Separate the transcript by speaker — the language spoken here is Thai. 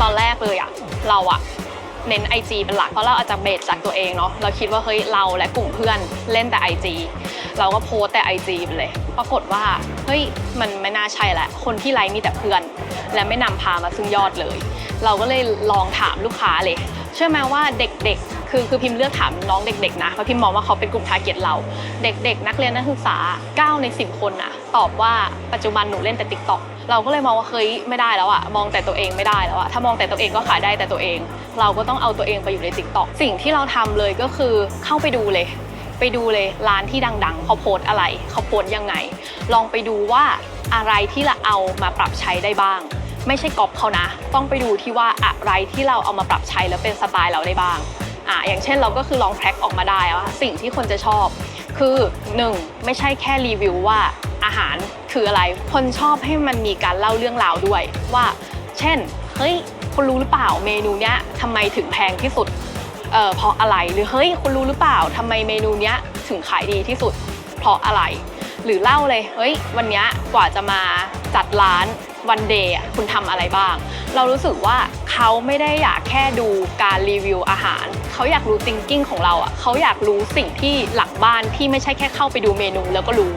Speaker 1: ตอนแรกเลยอะเราอะเน้น IG เป็นหลักเพราะเราอาจจะเบสจากตัวเองเนาะเราคิดว่าเฮ้ยเราและกลุ่มเพื่อนเล่นแต่ IG เราก็โพสแต่ IG ไปเลย ปรากฏว่าเฮ้ยมันไม่น่าใช่แหละ คนที่ไลค์มีแต่เพื่อน และไม่นำพามาซึ่งยอดเลย เราก็เลยลองถามลูกค้าเลย เชื่อไหมว่าเด็กๆ คือคือพิมพ์เลือกถามน้องเด็กๆนะเพราะพิมพ์มองว่าเขาเป็นกลุ่มทาร์เก็ตเรา เด็กๆ นักเรียนนักศึกษา 9 ใน 10 คนน่ะตอบว่าปัจจุบันหนูเล่นแต่ TikTok เราก็เลยมองว่าเฮ้ยไม่ได้แล้วอะมองแต่ตัวเองไม่ได้แล้วอะถ้ามองแต่ตัวเองก็ขายได้แต่ตัวเอง เราก็ต้องเอาตัวเองไปอยู่ใน TikTok สิ่งที่เราทำเลยก็คือเข้าไปดูเลยไปดูเลยร้านที่ดังๆ เขาโพสอะไร เขาโพสยังไง ลองไปดูว่าอะไรที่เราเอามาปรับใช้ได้บ้าง ไม่ใช่ก๊อปเขานะ ต้องไปดูที่ว่าอะไรที่เราเอามาปรับใช้แล้วเป็นสไตล์เราได้บ้างอะอย่างเช่นเราก็คือลองแท็กออกมาได้ว่าสิ่งที่คนจะชอบ คือ 1. ไม่ใช่แค่รีวิวว่าอาหารคืออะไร คนชอบให้มันมีการเล่าเรื่องราวด้วยว่า เช่น เฮ้ย คุณรู้หรือเปล่าเมนูเนี้ยทำไมถึงแพงที่สุดเอ่อเพราะอะไรหรือเฮ้ยคุณรู้หรือเปล่าทำไมเมนูเนี้ยถึงขายดีที่สุด เพราะอะไร หรือเล่าเลยเฮ้ยวันเนี้ยกว่าจะมาจัดร้าน วันเดย์คุณทำอะไรบ้าง เรารู้สึกว่าเขาไม่ได้อยากแค่ดูการรีวิวอาหาร เขาอยากรู้ thinking ของเราอะเขาอยากรู้สิ่งที่หลังบ้านที่ไม่ใช่แค่เข้าไปดูเมนูแล้วก็รู้